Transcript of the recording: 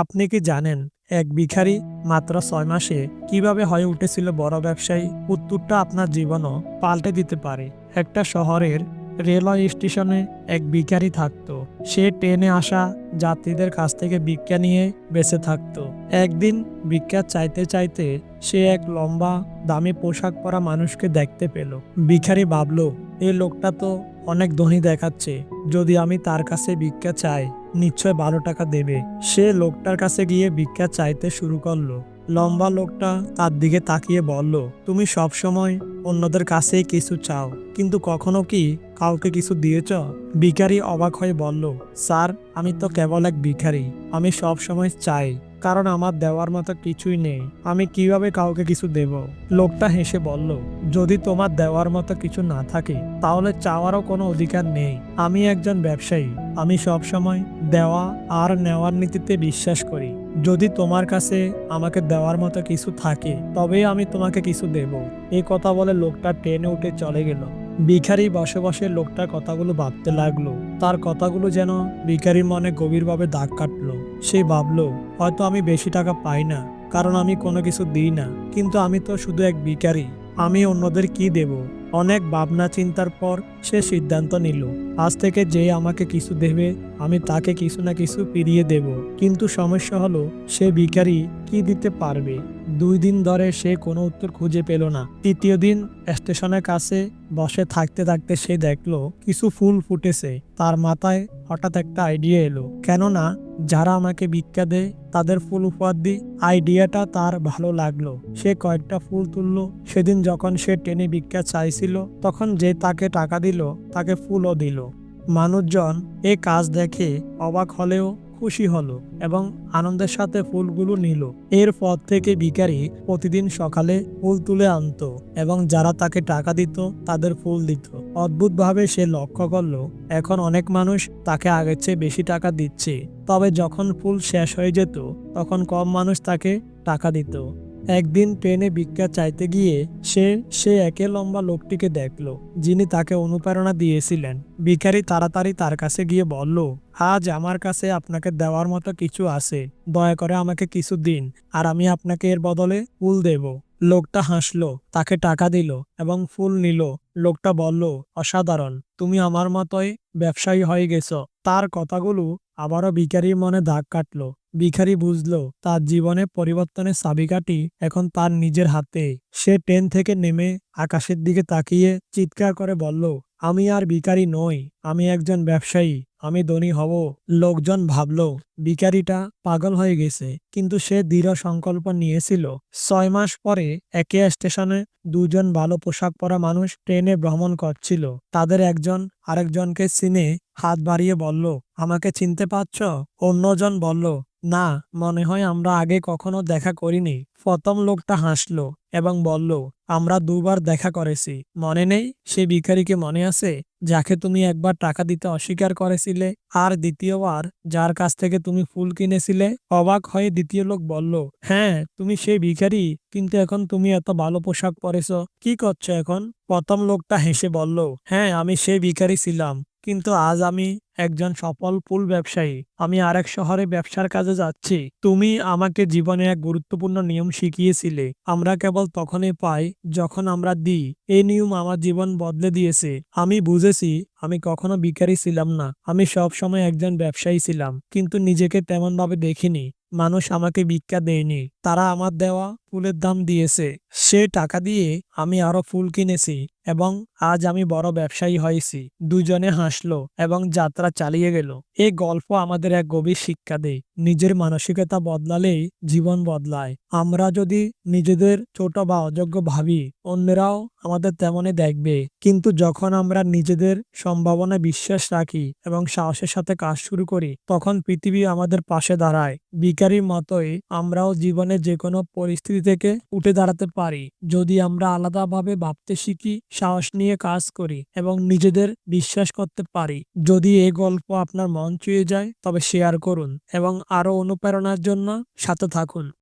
আপনি কি জানেন, এক ভিখারি মাত্র ছয় মাসে কীভাবে হয়ে উঠেছিল বড় ব্যবসায়ী? উত্তরটা আপনার জীবনও পাল্টে দিতে পারে। একটা শহরের রেলওয়ে স্টেশনে এক ভিখারি থাকতো। সে ট্রেনে আসা যাত্রীদের কাছ থেকে ভিক্ষা নিয়ে বেঁচে থাকতো। একদিন ভিক্ষা চাইতে চাইতে সে এক লম্বা, দামি পোশাক পরা মানুষকে দেখতে পেল। ভিখারি ভাবলো এই লোকটা তো অনেক ধনী দেখাচ্ছে। যদি আমি তার কাছে ভিক্ষা চাই নিশ্চয় বারো টাকা দেবে। সে লোকটার কাছে গিয়ে ভিক্ষা চাইতে শুরু করল। লম্বা লোকটা তার দিকে তাকিয়ে বলল, তুমি সব সময় অন্যদের কাছেই কিছু চাও, কিন্তু কখনো কি কাউকে কিছু দিয়েছ? ভিখারি অবাক হয়ে বলল, স্যার, আমি তো কেবল এক ভিখারি। আমি সব সময় চাই। কারণ আমার দেওয়ার মতো কিছুই নেই। আমি কীভাবে কাউকে কিছু দেব? লোকটা হেসে বলল, যদি তোমার দেওয়ার মতো কিছু না থাকে, তাহলে চাওয়ারও কোনো অধিকার নেই। আমি একজন ব্যবসায়ী। আমি সব সময় দেওয়া আর নেওয়ার নীতিতে বিশ্বাস করি। যদি তোমার কাছে আমাকে দেওয়ার মতো কিছু থাকে, তবেই আমি তোমাকে কিছু দেব। এই কথা বলে লোকটা ট্রেনে উঠে চলে গেল। ভিখারি বসে লোকটা লোকটার কথাগুলো ভাবতে লাগল। তার কথাগুলো যেন ভিখারির মনে গভীরভাবে দাগ কাটলো। সে ভাবলো, হয়তো আমি বেশি টাকা পাই না, কারণ আমি কোনো কিছু দিই না। কিন্তু আমি তো শুধু এক ভিখারি, আমি অন্যদের কি দেব? অনেক ভাবনা চিন্তার পর সে সিদ্ধান্ত নিল, আজ থেকে যে আমাকে কিছু দেবে, আমি তাকে কিছু না কিছু ফিরিয়ে দেব। কিন্তু সমস্যা হলো, সে ভিখারি কি দিতে পারবে? দুই দিন ধরে সে কোনো উত্তর খুঁজে পেল না। তৃতীয় দিন স্টেশনের কাছে বসে থাকতে থাকতে সে দেখল, কিছু ফুল ফুটেছে। তার মাথায় হঠাৎ একটা আইডিয়া এলো। কেননা, যারা আমাকে ভিক্ষা দেয়, তাদের ফুল উপহার দিই আইডিয়াটা তার ভালো লাগল। সে কয়েকটা ফুল তুললো। সেদিন যখন সে ট্রেনে ভিক্ষা চাইছিল, তখন যে তাকে টাকা তাকে ফুলও দিল। মানুষজন এ কাজ দেখে অবাক হলেও খুশি হলো এবং আনন্দের সাথে ফুলগুলো নিল। এরপর থেকে ভিখারি প্রতিদিন সকালে ফুল তুলে আনতো এবং যারা তাকে টাকা দিত, তাদের ফুল দিত। অদ্ভুতভাবে সে লক্ষ্য করল, এখন অনেক মানুষ তাকে আগের চেয়ে বেশি টাকা দিচ্ছে। তবে যখন ফুল শেষ হয়ে যেত, তখন কম মানুষ তাকে টাকা দিত। একদিন ট্রেনে ভিক্ষা চাইতে গিয়ে সে সে একে লম্বা লোকটিকে দেখল, যিনি তাকে অনুপ্রেরণা দিয়েছিলেন। ভিখারি তাড়াতাড়ি তার কাছে গিয়ে বলল, আজ আমার কাছে আপনাকে দেওয়ার মতো কিছু আছে। দয়া করে আমাকে কিছু দিন, আর আমি আপনাকে এর বদলে ফুল দেব। লোকটা হাসলো, তাকে টাকা দিল এবং ফুল নিল। লোকটা বলল, অসাধারণ, তুমি আমার মতোই ব্যবসায়ী হয়ে গেছো। তার কথাগুলো আবারও ভিখারির মনে দাগ কাটলো। ভিখারি বুঝলো, তার জীবনে পরিবর্তনের চাবিকাঠি এখন তার নিজের হাতে। সে ট্রেন থেকে নেমে আকাশের দিকে তাকিয়ে চিৎকার করে বলল, আমি আর ভিকারি নই, আমি একজন ব্যবসায়ী, আমি ধনী হব। লোকজন ভাবল, ভিখারিটা পাগল হয়ে গেছে। কিন্তু সে দৃঢ় সংকল্প নিয়েছিল। ছয় মাস পরে একে স্টেশনে দুজন ভালো পোশাক পরা মানুষ ট্রেনে ভ্রমণ করছিল। তাদের একজন আরেকজনকে চিনে হাত বাড়িয়ে বলল, আমাকে চিনতে পারছ? অন্যজন বলল, না, মনে হয় আমরা আগে কখনো দেখা করিনি। প্রথম লোকটা হাসলো এবং বলল, আমরা দুবার দেখা করেছি। মনে নেই? সে ভিখারিকে মনে আছে? যাকে তুমি একবার টাকা দিতে অস্বীকার করেছিলে আর দ্বিতীয়বার যার কাছ থেকে তুমি ফুল কিনেছিলে? অবাক হয়ে দ্বিতীয় লোক বলল হ্যাঁ তুমি সেই ভিখারি, কিন্তু এখন তুমি এত ভালো পোশাক পরেছ। কি করছ এখন? প্রথম লোকটা হেসে বলল হ্যাঁ আমি সেই ভিখারি ছিলাম। কিন্তু আজ আমি একজন সফল ফুল ব্যবসায়ী। আমি আরেক শহরে ব্যবসার কাজে যাচ্ছি। তুমি আমাকে জীবনে এক গুরুত্বপূর্ণ নিয়ম শিখিয়েছিলে। আমরা কেবল তখনই পাই যখন আমরা দিই। এই নিয়ম আমার জীবন বদলে দিয়েছে। আমি বুঝেছি আমি কখনো ভিখারি ছিলাম না। আমি সব সময় একজন ব্যবসায়ী ছিলাম। কিন্তু নিজেকে তেমন ভাবে দেখিনি। মানুষ আমাকে ভিক্ষা দেয়নি। তারা আমার দেওয়া ফুলের দাম দিয়েছে। সে টাকা দিয়ে আমি আরও ফুল কিনেছি। এবং আজ আমি বড় ব্যবসায়ী হয়েছি। দুজনে হাসলো এবং যাত্রা চালিয়ে গেল। এই গল্প আমাদের এক গভীর শিক্ষা দেয়। নিজের মানসিকতা বদলালেই জীবন বদলায়। আমরা যদি নিজেদের ছোট বা অযোগ্য ভাবি, অন্যরাও আমাদের তেমনই দেখবে। কিন্তু যখন আমরা নিজেদের সম্ভাবনায় বিশ্বাস রাখি এবং সাহসের সাথে কাজ শুরু করি, তখন পৃথিবী আমাদের পাশে দাঁড়ায়। বিকারীর মতোই আমরাও জীবনে যে কোনো পরিস্থিতি থেকে উঠে দাঁড়াতে পারি। যদি আমরা আলাদাভাবে ভাবতে শিখি সাহস নিয়ে কাজ করি এবং নিজেদের বিশ্বাস করতে পারি। যদি এই গল্প আপনার মন ছুঁয়ে যায়, তবে শেয়ার করুন এবং আরও অনুপ্রেরণার জন্য সাথে থাকুন।